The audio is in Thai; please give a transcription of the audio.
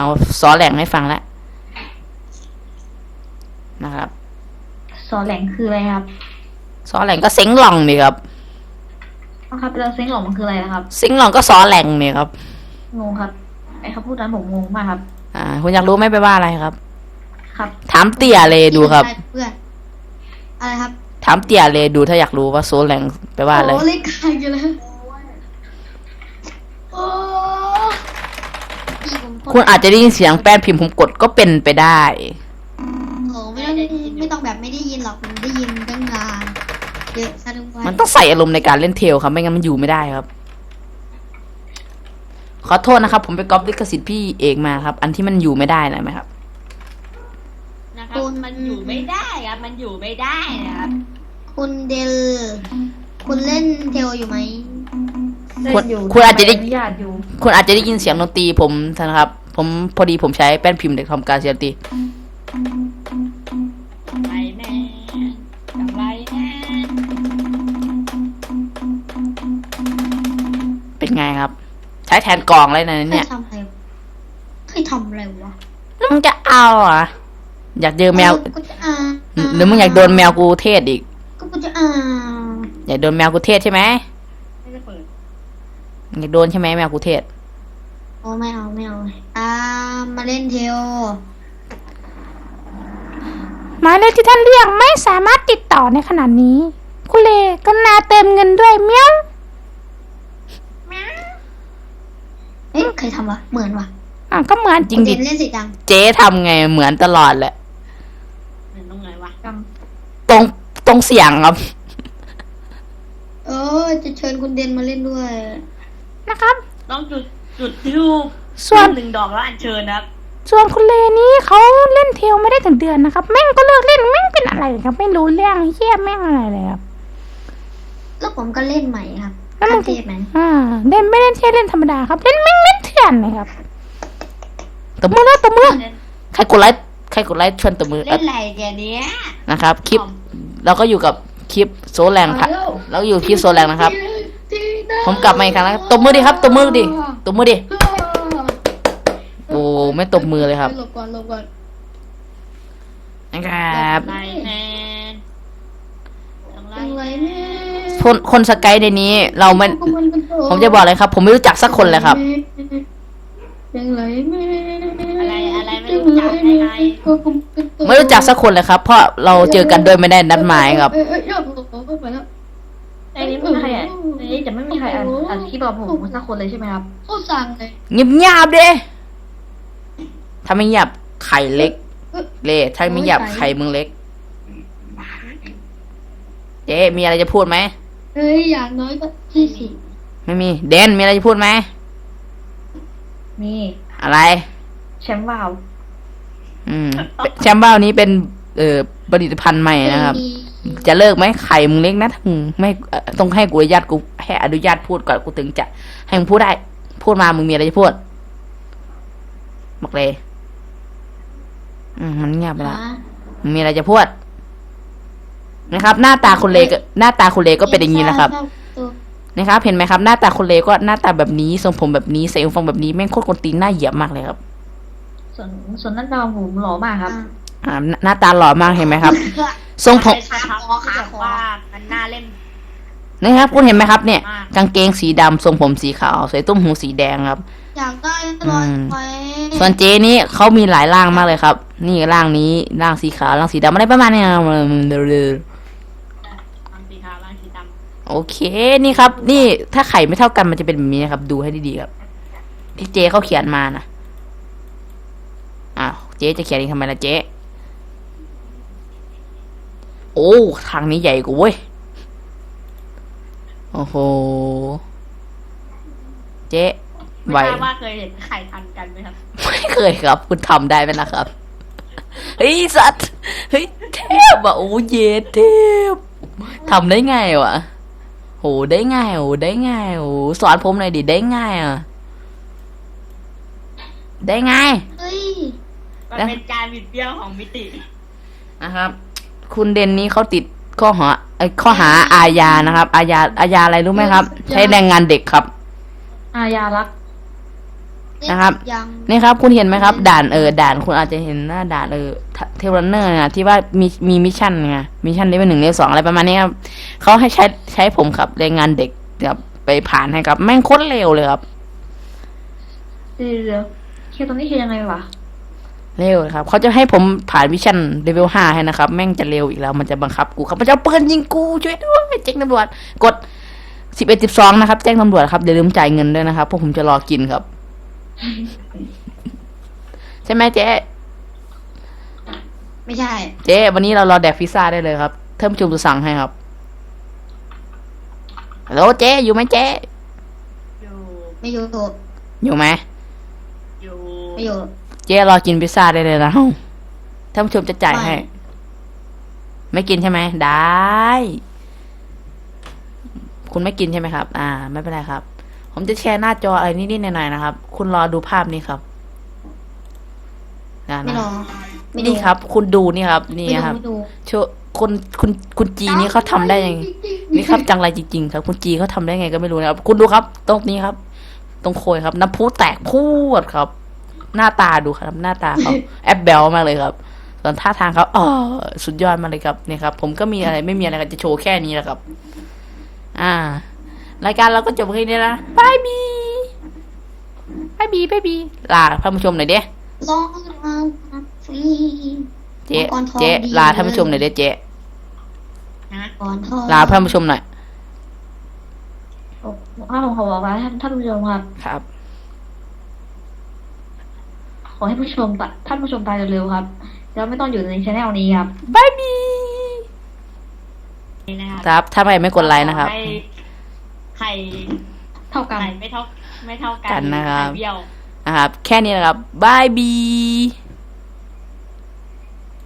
เอาซอแหลงให้ฟังแล้วนะครับสอนแหลงคืออะไรครับซอแหลงก็เซ็งหล่องนี่ครับอ๋อครับแล้วเซ็งหลงมันคืออะไรนะครับเซ็งหล่องก็ซอแหลงนี่ครับงงครับไอ้คำพูดนั้นผมงงมากครับ อ่า คุณอยากรู้ไหมไปว่าอะไรครับ ครับ ถามเตี่ยเลยดูครับเพื่อนอะไรครับ ถามเตี่ยเลยดูถ้าอยากรู้ว่าโซแหลงไปว่าอะไรโอ้เล่นกายกันแล้วโอ้พี่ผมกด คุณอาจจะได้ยินเสียงแป้นพิมพ์ผมกดก็เป็นไปได้ โอ้ไม่ต้องไม่ต้องแบบไม่ได้ยินหรอกผมได้ยินตั้งนานเยอะซะด้วยมันต้องใส่อารมณ์ในการเล่นเทลครับ ไม่งั้นมันอยู่ไม่ได้ครับ ขอโทษนะครับ ผมไปก๊อปลิขสิทธิ์พี่เอกมาครับ อันที่มันอยู่ไม่ได้นะไหมครับ นะครับ มันอยู่ไม่ได้ครับ มันอยู่ไม่ได้นะครับ คุณเดล คุณเล่นเทลอยู่ไหม เล่นอยู่คุณอาจจะได้อนุญาตอยู่คุณอาจจะได้ยินเสียงดนตรีผมนะครับ ผมพอดีผมใช้แป้นพิมพ์ในทำการเสียงดนตรีไปแน่จังไรแน่เป็นไงครับ ใช้แทนกลองเลยนะเคเนี่ยยทำอะไรเคยทำอะไรวะแล้วมึงจะเอาเหรอะอยากเจอแมวเออก็จะอ่าหรือมึงอยากโดนแมวกูเทศอีก ก็กูจะอ่าอยากโดนแมวกูเทศใช่ไหมไม่ได้เปิด อยากโดนใช่ไหมแมวกูเทศโอ้ไม่เอาไม่เอาอ่ามาเล่นเทลหมายเลขที่ท่านเรียกไม่สามารถติดต่อในขณะนี้ คุณเลกรุณาเติมเงินด้วยเมียวเอ๊ะเคยทำวะเหมือนวะอะก็เหมือนจริงดิเนเล่นเสียจังเจ๊ทำไงเหมือนตลอดแหละ เหมือนตรงไหนวะจังตรงตรงเสียงครับ เออจะเชิญคุณเดนมาเล่นด้วย นะครับ ต้องจุดจุดทูบส่วน หนึ่งดอกแล้วอัญเชิญนะครับ ส่วนคุณเลนี้เขาเล่นเทลไม่ได้ถึงเดือนนะครับ แม่งก็เลิกเล่นแม่งเป็นอะไรครับ ไม่รู้เรื่องเฮี้ยแม่งอะไรเลยครับ แล้วผมก็เล่นใหม่ครับแล้วมันทำเทปไหมอ่าเล่นไม่เล่นเทลเล่นธรรมดาครับ เล่นแม่งเล่นเถื่อนเลยครับตบมือแล้วตบมือใครกดไลค์ใครกดไลค์ชวนตบมือเล่นอะไรแกเนี้ยนะครับคลิปเราก็อยู่กับคลิปโซแรงค่ะเราอยู่คลิปโซแรงนะครับ ผมกลับมาอีกครั้งแล้วตบมือดิครับตบมือดิตบมือดิโอ้ไม่ตบมือเลยครับหลบก่อนหลบก่อนนะครับไรแน่จังไรจังไรแน่แม่คนคนสกายในนี้เราไม่ผมจะบอกเลยครับ ผมไม่รู้จักสักคนเลยครับจังไรแม่อะไรอะไรไม่รู้จักอะไรไม่รู้จักสักคนเลยครับ เพราะเราเจอกันโดยไม่ได้นัดหมายครับ นนี้ไม่มีใครอะในนี้จะไม่มีใครอ่านอ่านคลิปกับผมสักคนเลยใช่ไหมครับโคตรสั่งเลยเงียบเงียบๆเด้ถ้าไม่เงียบไข่เล็ก เล่ถ้าไม่เงียบไข่มึงเล็ก เจ๊มีอะไรจะพูดไหมเฮ้ยอย่างน้อยก็ยี่สิบไม่มีเดนมีอะไรจะพูดไหมมีอะไร แชมป์วาวอืมแชมเบ้านี้เป็น เอ่อผลิตภัณฑ์ใหม่นะครับ จะเลิกไหมไข่มึงเล็กนะถ้ามึงไม่เอ่อต้องให้กูอนุญาตกูให้อนุญาตพูดก่อนกูถึงจะให้มึงพูดได้ พูดมามึงมีอะไรจะพูดบอกเลย อืมมันเงียบไปแล้วมึงมีอะไรจะพูดนะครับ หน้าตาคุณเลก็หน้าตาคุณเลก็เป็นอย่างนี้นะครับนะครับ เห็นไหมครับ หน้าตาคุณเลก็หน้าตาแบบนี้ทรงผมแบบนี้ใส่หูฟังแบบนี้แม่งโคตรคนตีนหน้าเหยียบมากเลยครับ ส่วนส่วนนั้นดาวผมหล่อมากครับ อ่าหน้าหน้าตาหล่อมากเห็นไหมครับ ทรงผมใช่ครับที่แบบว่ามันน่าเล่น นะครับ คุณเห็นไหมครับเนี่ย มาก กางเกงสีดำทรงผมสีขาว ใส่ตุ้มหูสีแดงครับ อยากได้รอยไฟส่วนเจนี่เขามีหลายร่างมากเลยครับ นี่ร่างนี้ร่างสีขาวร่างสีดำอะไรประมาณเนี้ยครับบางสีขาวบางสีดำโอเคนี่ครับ นี่ถ้าไข่ไม่เท่ากันมันจะเป็นแบบนี้นะครับ ดูให้ดีๆครับ ที่เจเขาเขียนมานะอ้าวเจ๊จะเขียนอีกทำไมล่ะเจ๊ โอ้ ทางนี้ใหญ่กว่าเว้ย โอ้โห เจ๊ไหวไม่ทราบว่าเคยเห็นไข่พันกันไหมครับ ไม่เคยครับ คุณทำได้ไหมนะครับ เฮ้ยสัตว์ เฮ้ยเทพอะโอ้เยเทพทำได้ไงวะโหได้ไงโหได้ไงโหสอนผมหน่อยดิได้ไงอะ ได้ไงเฮ้ย มันเป็นการบิดเบี้ยวของมิตินะครับ คุณเดนนี้เขาติดข้อหาเอ้ยข้อหาอาญานะครับ อาญาอาญาอะไรรู้ไหมครับ ใช้แรงงานเด็กครับ อายารัก นะครับ ยังนี่ครับ คุณเห็นไหมครับ ด่านเออด่านคุณอาจจะเห็นหน้าด่านเออเทเลเนอร์นะที่ว่ามีมีมิชชั่นไงมิชชั่นเลเวลหนึ่งเลเวลสองอะไรประมาณนี้ครับเขาให้ใช้ใช้ผมครับแรงงานเด็กครับไปผ่านให้ครับ แม่งโคตรเร็วเลยครับเดี๋ยวเคลียร์ตรงนี้เคลียร์ยังไงวะ เร็วเลยครับเขาจะให้ผมผ่านมิชชั่นเลเวลห้าให้นะครับ แม่งจะเร็วอีกแล้ว มันจะบังคับกูครับมันจะเอาปืนยิงกูช่วยด้วยแจ้งตำรวจกดสิบเอ็ดสิบสองนะครับ แจ้งตำรวจครับอย่าลืมจ่ายเงินด้วยนะครับพวกผมจะรอกินครับ ใช่ไหมเจ๊ไม่ใช่ เจ๊วันนี้เรารอแดกพิซซ่าได้เลยครับเทิมชมจะสั่งให้ครับฮัลโหลเจ๊อยู่ไหมเจ๊อยู่ไม่อยู่อยู่ไหมอยู่ไม่อยู่เจ๊รอกินพิซซ่าได้เลยนะท่านผู้ชมจะจ่ายให้ไม่ไม่กินใช่ไหม ได้ คุณไม่กินใช่ไหมครับ อ่า ไม่เป็นไรครับ ผมจะแชร์หน้าจออะไรนิดๆหน่อยๆนะครับ คุณรอดูภาพนี้ครับนะไม่นะรอไม่นี่ครับ คุณดูนี่ครับ นี่ไม่ดูครับไม่ดูโชว์คุณคุณคุณจีนี่เขาทำได้ยังไงนี่ครับจังไรจริง ๆ ครับ คุณจีเขาทำได้ไงก็ไม่รู้นะครับ คุณดูครับ ตรงนี้ครับ ตรงโคยครับ น้ำพุแตกพูดครับ หน้าตาดูครับ หน้าตาเขาแอบเบลมากเลยครับ ส่วนท่าทางเขาอ๋อสุดยอดมากเลยครับนี่ครับ ผมก็มีอะไรไม่มีอะไรก็จะโชว์แค่นี้แหละครับ อ่า รายการเราก็จบแค่นี้นะบายบีบายบีบายบีลาท่านผู้ชมหน่อยเด้ลองมาฟรีเจ๊มังกรทองเจ๊ดีลาท่านผู้ชมหน่อยเด้เจ๊นะก่อนทองลาท่านผู้ชมหน่อยโอ้ถ้าผมขอบอกว่าท่านท่านผู้ชมครับครับ ขอให้ผู้ชมตะท่านผู้ชมตายเร็วๆครับ แล้วไม่ต้องอยู่ในช anel นี้ครับบายบีนี่นะครับครับ ถ้าไม่ไม่กดไลค์นะครับ ให้ไข่เท่ากันไข่ไม่เท่า ไม่เท่ากักันนะครับไข่เบี้ยว นะครับ แค่นี้นะครับบายบี